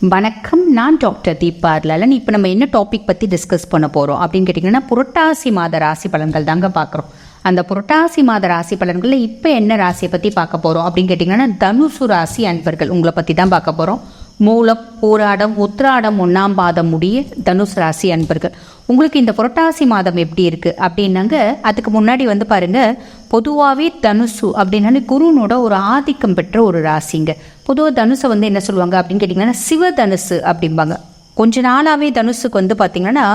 வணக்கம் நான் டாக்டர் தீபா லலன் இப்போ நம்ம என்ன டாபிக் பற்றி டிஸ்கஸ் பண்ண போகிறோம் அப்படின்னு கேட்டிங்கன்னா புரட்டாசி மாத ராசி பலன்கள் தாங்க பார்க்குறோம். அந்த புரட்டாசி மாத ராசி பலன்களில் இப்போ என்ன ராசியை பற்றி பார்க்க போகிறோம் அப்படின்னு கேட்டிங்கன்னா தனுசு ராசி அன்பர்கள் உங்களை பற்றி தான் பார்க்க போகிறோம் மூலம் போராடம் உத்ராடம் ஒன்றாம் பாதம் முடிய தனுசு ராசி அன்பர்கள். உங்களுக்கு இந்த புரட்டாசி மாதம் எப்படி இருக்குது அப்படின்னாங்க அதுக்கு முன்னாடி வந்து பாருங்க பொதுவாகவே தனுசு அப்படின்னாலே குருனோட ஒரு ஆதிக்கம் பெற்ற ஒரு ராசிங்க. பொதுவாக தனுசை வந்து என்ன சொல்லுவாங்க அப்படின்னு கேட்டிங்கன்னா சிவதனுசு அப்படிம்பாங்க. கொஞ்ச நாளாகவே தனுசுக்கு வந்து பார்த்தீங்கன்னா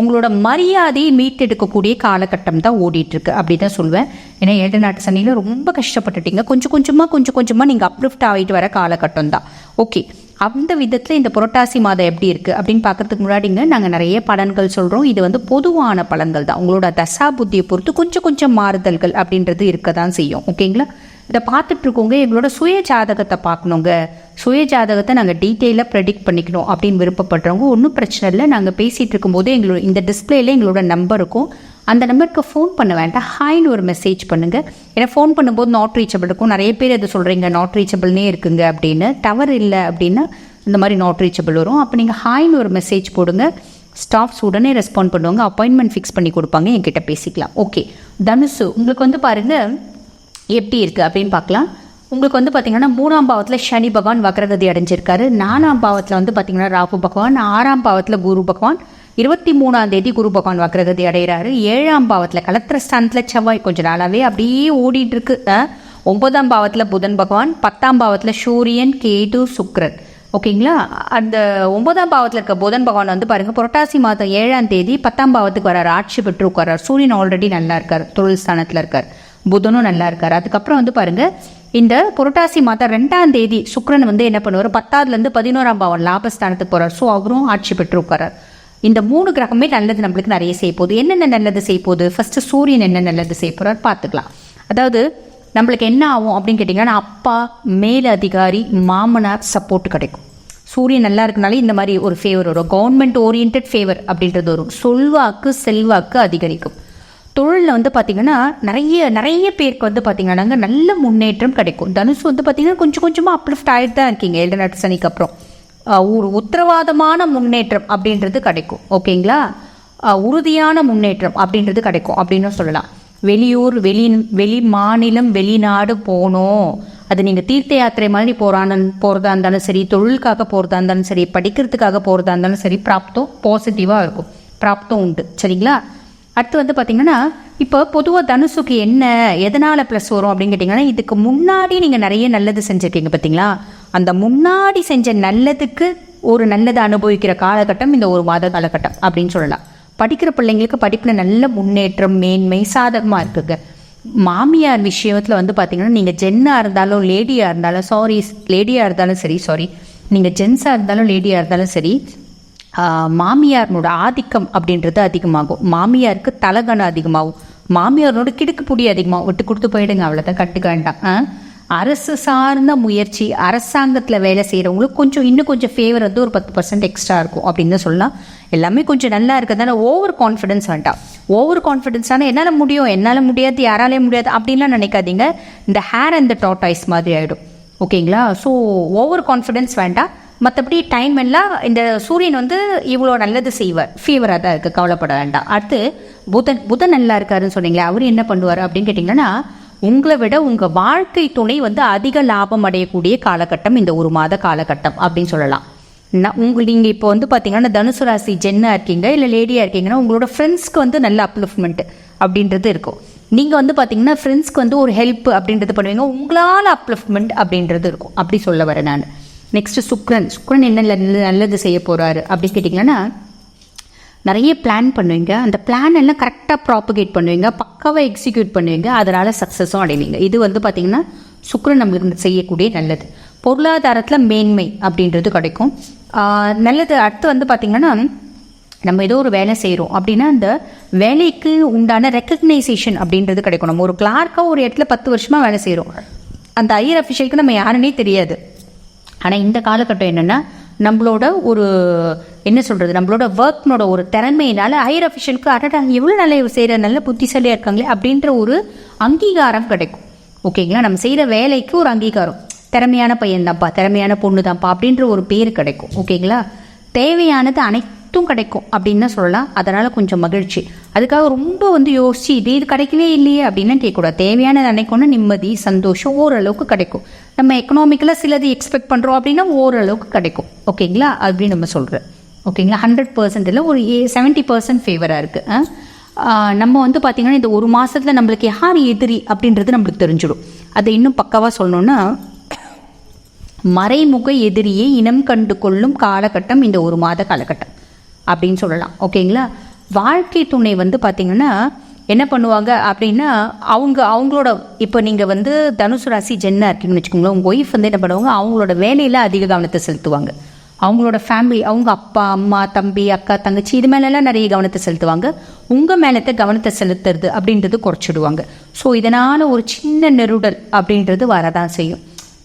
உங்களோட மரியாதையை மீட்டெடுக்கக்கூடிய காலகட்டம் தான் ஓடிட்டுருக்கு அப்படி தான் சொல்லுவேன் ஏன்னா ஏழு நாட்டு சனியில் ரொம்ப கஷ்டப்பட்டுட்டீங்க. கொஞ்சம் கொஞ்சமாக கொஞ்சம் கொஞ்சமாக நீங்கள் அப்லிஃப்ட் ஆகிட்டு வர காலகட்டம் தான். ஓகே அந்த விதத்தில் இந்த புரட்டாசி மாதம் எப்படி இருக்குது அப்படின்னு பார்க்கறதுக்கு முன்னாடிங்க நாங்கள் நிறைய பலன்கள் சொல்கிறோம் இது வந்து பொதுவான பலன்கள் தான். உங்களோட தசா புத்தியை பொறுத்து கொஞ்சம் கொஞ்சம் மாறுதல்கள் அப்படின்றது இருக்க தான் செய்யும். ஓகேங்களா இதை பார்த்துட்டு இருக்கோங்க. எங்களோட சுய ஜாதகத்தை பார்க்கணுங்க. சுய ஜாதகத்தை நாங்கள் டீட்டெயிலாக ப்ரெடிக்ட் பண்ணிக்கணும் அப்படின்னு விருப்பப்படுறவங்க. ஒன்றும் பிரச்சனை இல்லை. நாங்கள் பேசிகிட்டு இருக்கும்போது எங்களோட இந்த டிஸ்பிளேல எங்களோட நம்பர் இருக்கும். அந்த நம்பருக்கு ஃபோன் பண்ண வேண்டாம். ஹாய்னு ஒரு மெசேஜ் பண்ணுங்கள் ஏன்னா ஃபோன் பண்ணும்போது நாட் ரீச்சபிள் இருக்கும். நிறைய பேர் எது சொல்கிறீங்க நாட் ரீச்சபிள்னே இருக்குங்க அப்படின்னு. டவர் இல்லை அப்படின்னா இந்த மாதிரி நாட் ரீச்சபிள் வரும். அப்போ நீங்கள் ஹாய்னு ஒரு மெசேஜ் போடுங்க. ஸ்டாஃப்ஸ் உடனே ரெஸ்பாண்ட் பண்ணுவாங்க. அப்பாயின்மெண்ட் ஃபிக்ஸ் பண்ணி கொடுப்பாங்க. என்கிட்ட பேசிக்கலாம். ஓகே தனுசு உங்களுக்கு வந்து பாருங்கள் எப்படி இருக்குது அப்படின்னு பார்க்கலாம். உங்களுக்கு வந்து பார்த்தீங்கன்னா மூணாம் பாவத்தில் சனி பகவான் வக்ரகதி அடைஞ்சிருக்காரு. நாலாம் பாவத்தில் வந்து பார்த்தீங்கன்னா ராகு பகவான். ஆறாம் பாவத்தில் குரு பகவான். இருபத்தி மூணாம் தேதி குரு பகவான் வக்ரகதி அடைகிறாரு ஏழாம் பாவத்தில் கலத்திரஸ்தானத்தில் செவ்வாய் கொஞ்ச நாளாகவே அப்படியே ஓடிட்டு இருக்கு ஒன்பதாம் பாவத்தில் புதன் பகவான் பத்தாம் பாவத்தில் சூரியன் கேது சுக்ரன். ஓகேங்களா? அந்த ஒன்பதாம் பாவத்தில் இருக்க புதன் பகவான் வந்து பாருங்க புரட்டாசி மாதம் ஏழாம் தேதி பத்தாம் பாவத்துக்கு வரார். ஆட்சி பெற்று உட்காரார் சூரியன் ஆல்ரெடி நல்லா இருக்கார். தொழில் ஸ்தானத்தில் இருக்கார். புதனும் நல்லா இருக்கார். அதுக்கப்புறம் வந்து பாருங்க இந்த புரட்டாசி மாதம் ரெண்டாம் தேதி சுக்ரன் வந்து என்ன பண்ணுவார்? பத்தாவதுலேருந்து பதினோராம் பாவம் லாபஸ்தானத்துக்கு போகிறார் ஸோ அவரும் ஆட்சி பெற்று உட்காரார் இந்த மூணு கிரகமே நல்லது நம்மளுக்கு நிறைய செய்ய போகுது. என்னென்ன நல்லது செய்ய போகுது? ஃபர்ஸ்ட் சூரியன் என்ன நல்லது செய்ய போறார் பார்த்துக்கலாம். அதாவது நம்மளுக்கு என்ன ஆகும் அப்படின்னு கேட்டிங்கன்னா அப்பா மேல் அதிகாரி மாமனார் சப்போர்ட் கிடைக்கும். சூரியன் நல்லா இருக்கனாலே இந்த மாதிரி ஒரு ஃபேவர் வரும். கவர்மெண்ட் ஓரியன்ட் ஃபேவர் அப்படின்றது வரும். சொல்வாக்கு செல்வாக்கு அதிகரிக்கும். தொழிலில் வந்து பார்த்திங்கன்னா நிறைய நிறைய பேருக்கு வந்து பார்த்தீங்கன்னா நல்ல முன்னேற்றம் கிடைக்கும். தனுசு வந்து பார்த்தீங்கன்னா கொஞ்சம் கொஞ்சமாக அப்லிஃப்ட் ஆகிட்டு தான் இருக்கீங்க. ஏழு நாட்டு சனிக்கு அப்புறம். ஒரு உத்தரவாதமான முன்னேற்றம் அப்படின்றது கிடைக்கும். ஓகேங்களா? உறுதியான முன்னேற்றம் அப்படின்றது கிடைக்கும் அப்படின்னு சொல்லலாம். வெளியூர் வெளி வெளி மாநிலம் வெளிநாடு போகணும் அது நீங்கள் தீர்த்த யாத்திரை மாதிரி போகிறான்னு போகிறதா இருந்தாலும் சரி தொழிலுக்காக போகிறதா இருந்தாலும் சரி படிக்கிறதுக்காக போகிறதா இருந்தாலும் சரி பிராப்தம் பாசிட்டிவாக இருக்கும். பிராப்தம் உண்டு. சரிங்களா? அடுத்து வந்து பார்த்தீங்கன்னா இப்போ பொதுவாக தனுசுக்கு என்ன எதனால் ப்ளஸ் வரும் அப்படின்னு கேட்டிங்கன்னா இதுக்கு முன்னாடி நீங்கள் நிறைய நல்லது செஞ்சுருக்கீங்க பார்த்தீங்களா அந்த முன்னாடி செஞ்ச நல்லதுக்கு ஒரு நல்லதை அனுபவிக்கிற காலகட்டம் இந்த ஒரு மாத காலகட்டம் அப்படின்னு சொல்லலாம். படிக்கிற பிள்ளைங்களுக்கு படிப்பில் நல்ல முன்னேற்றம் மேன்மை சாதகமாக இருக்குங்க. மாமியார் விஷயத்தில் வந்து பார்த்தீங்கன்னா நீங்கள் ஜென்னாக இருந்தாலும் லேடியாக இருந்தாலும் சாரி லேடியாக இருந்தாலும் சரி சாரி நீங்கள் ஜென்ஸாக இருந்தாலும் லேடியாக இருந்தாலும் சரி ஆஹ் மாமியார்னோட ஆதிக்கம் அப்படின்றது அதிகமாகும். மாமியாருக்கு தலகணம் அதிகமாகும். மாமியாரோட கிடுக்கு புடி அதிகமாகும். விட்டு கொடுத்து போயிடுங்க அவ்வளோதான் கட்டுக்க வேண்டாம். ஆ? அரசு சார்ந்த முயற்சி அரசாங்கத்தில் வேலை செய்கிறவங்களுக்கு கொஞ்சம் இன்னும் கொஞ்சம் ஃபேவர் வந்து ஒரு பத்து பர்சன்ட் எக்ஸ்ட்ரா இருக்கும் அப்படின்னு சொல்லலாம். எல்லாமே கொஞ்சம் நல்லா இருக்கிறதுனால ஓவர் கான்ஃபிடன்ஸ் வேண்டாம். ஓவர் கான்ஃபிடென்ஸான என்னால் முடியும் என்னால் முடியாது யாராலே முடியாது அப்படின்லாம் நினைக்காதீங்க. இந்த ஹேர் அண்ட் த டாட்டாய்ஸ் மாதிரி ஆகிடும் ஓகேங்களா? ஸோ ஓவர் கான்ஃபிடென்ஸ் வேண்டாம். மற்றபடி டைம் எல்லாம் இந்த சூரியன் வந்து இவ்வளோ நல்லது செய்வார் ஃபீவராக தான் இருக்குது கவலைப்பட வேண்டாம். அடுத்து புதன் புதன் நல்லா இருக்காருன்னு சொன்னீங்களே அவர் என்ன பண்ணுவார் அப்படின்னு கேட்டிங்கன்னா உங்களை விட உங்கள் வாழ்க்கை துணை வந்து அதிக லாபம் அடையக்கூடிய காலகட்டம் இந்த ஒரு மாத காலகட்டம் அப்படின்னு சொல்லலாம். நான் உங்கள் நீங்கள் இப்போ வந்து பார்த்தீங்கன்னா தனுசு ராசி ஜென்னாக இருக்கீங்க இல்லை லேடியாக இருக்கீங்கன்னா உங்களோட ஃப்ரெண்ட்ஸ்க்கு வந்து நல்ல அப்லிஃப்ட்மெண்ட் அப்படின்றது இருக்கும். நீங்கள் வந்து பார்த்தீங்கன்னா ஃப்ரெண்ட்ஸ்க்கு வந்து ஒரு ஹெல்ப் அப்படின்றது பண்ணுவீங்க உங்களால் அப்லிஃப்ட்மெண்ட் அப்படின்றது இருக்கும். அப்படி சொல்ல வரேன் நான். நெக்ஸ்ட் சுக்ரன் சுக்ரன் என்ன நல்ல- நல்லது செய்ய போகிறாரு அப்படி கேட்டிங்கன்னா நிறைய பிளான் பண்ணுவீங்க. அந்த பிளான் எல்லாம் கரெக்டாக ப்ராப்பகேட் பண்ணுவீங்க. பக்காவாக எக்ஸிக்யூட் பண்ணுவீங்க. அதனால் சக்ஸஸும் அடைவீங்க. இது வந்து பார்த்திங்கன்னா சுக்கிரன் நம்மளுக்கு செய்யக்கூடிய நல்லது. பொருளாதாரத்தில் மேன்மை அப்படின்றது கிடைக்கும். நல்லது. அடுத்து வந்து பார்த்திங்கன்னா நம்ம ஏதோ ஒரு வேலை செய்கிறோம் அப்படின்னா அந்த வேலைக்கு உண்டான ரெக்கக்னைசேஷன் அப்படின்றது கிடைக்கும் நம்ம ஒரு கிளார்க்காக ஒரு இடத்துல பத்து வருஷமாக வேலை செய்கிறோம் அந்த ஐயர் அஃபிஷியலுக்கு நம்ம யாருன்னே தெரியாது. ஆனால் இந்த காலகட்டம் என்னென்னா நம்மளோட ஒரு என்ன சொல்கிறது நம்மளோட ஒர்க்னோட ஒரு திறமையினால ஹையர் அஃபிஷியலுக்கு அடடா எவ்வளோ நல்ல செய்கிற நல்ல புத்திசாலியாக இருக்காங்களே அப்படின்ற ஒரு அங்கீகாரம் கிடைக்கும். ஓகேங்களா நம்ம செய்கிற வேலைக்கு ஒரு அங்கீகாரம். திறமையான பையன் தான்ப்பா திறமையான பொண்ணு தான்ப்பா அப்படின்ற ஒரு பேர் கிடைக்கும். ஓகேங்களா தேவையானது அனைத்தும் கிடைக்கும் அப்படின்னு தான் சொல்லலாம். அதனால் கொஞ்சம் மகிழ்ச்சி. அதுக்காக ரொம்ப வந்து யோசிச்சு இது இது கிடைக்கவே இல்லையே அப்படின்னு கேட்கக்கூடாது. தேவையானது அன்னைக்கு நிம்மதி சந்தோஷம் ஓரளவுக்கு கிடைக்கும். நம்ம எக்கனாமிக்கலாக சிலது எக்ஸ்பெக்ட் பண்ணுறோம் அப்படின்னா ஓரளவுக்கு கிடைக்கும். ஓகேங்களா? அப்படின்னு நம்ம சொல்கிறேன் ஓகேங்களா? ஹண்ட்ரட் பர்சன்ட் இல்லை ஒரு ஏ செவன்ட்டி பர்சன்ட் ஃபேவராக இருக்குது நம்ம வந்து பார்த்திங்கன்னா இந்த ஒரு மாதத்தில் நம்மளுக்கு யார் எதிரி அப்படின்றது நம்மளுக்கு தெரிஞ்சிடும். அதை இன்னும் பக்காவாக சொல்லணுன்னா மறைமுக எதிரியை இனம் கண்டு கொள்ளும் காலகட்டம் இந்த ஒரு மாத காலகட்டம் அப்படின்னு சொல்லலாம். ஓகேங்களா? வாழ்க்கை துணை வந்து பார்த்திங்கன்னா என்ன பண்ணுவாங்க அப்படின்னா அவங்க அவங்களோட இப்போ நீங்கள் வந்து தனுசு ராசி ஜென்னா இருக்கீங்கன்னு வச்சுக்கோங்களேன் உங்கள் ஒய்ஃப் வந்து என்ன பண்ணுவாங்க அவங்களோட வேலையில் அதிக கவனத்தை செலுத்துவாங்க. அவங்களோட ஃபேமிலி அவங்க அப்பா அம்மா தம்பி அக்கா தங்கச்சி இது மேலெல்லாம் நிறைய கவனத்தை செலுத்துவாங்க. உங்கள் மேலத்தை கவனத்தை செலுத்துறது அப்படின்றது குறைச்சிடுவாங்க. ஸோ இதனால் ஒரு சின்ன நெருடல் அப்படின்றது வரதான் செய்யும்.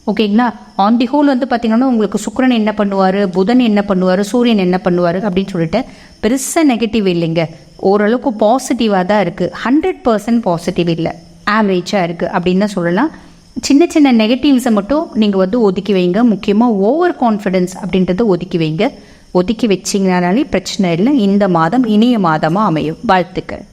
ஓகேங்களா? ஆன் தி ஹோல் வந்து பார்த்தீங்கன்னா உங்களுக்கு சுக்கிரன் என்ன பண்ணுவார் புதன் என்ன பண்ணுவார் சூரியன் என்ன பண்ணுவார் அப்படின்னு சொல்லிட்டு பெருசாக நெகட்டிவ் இல்லைங்க. ஓரளவுக்கு பாசிட்டிவாக தான் இருக்குது ஹண்ட்ரட் பர்சன்ட் பாசிட்டிவ் இல்லை. ஆவரேஜாக இருக்குது அப்படின்னு சொல்லலாம். சின்ன சின்ன நெகட்டிவ்ஸை மட்டும் நீங்கள் வந்து ஒதுக்கி வைங்க. முக்கியமாக ஓவர் கான்ஃபிடென்ஸ் அப்படின்றத ஒதுக்கி வைங்க. ஒதுக்கி வச்சிங்கனாலே பிரச்சனை இல்லை. இந்த மாதம் இனிய மாதமாக அமையும். வாழ்த்துக்கள்.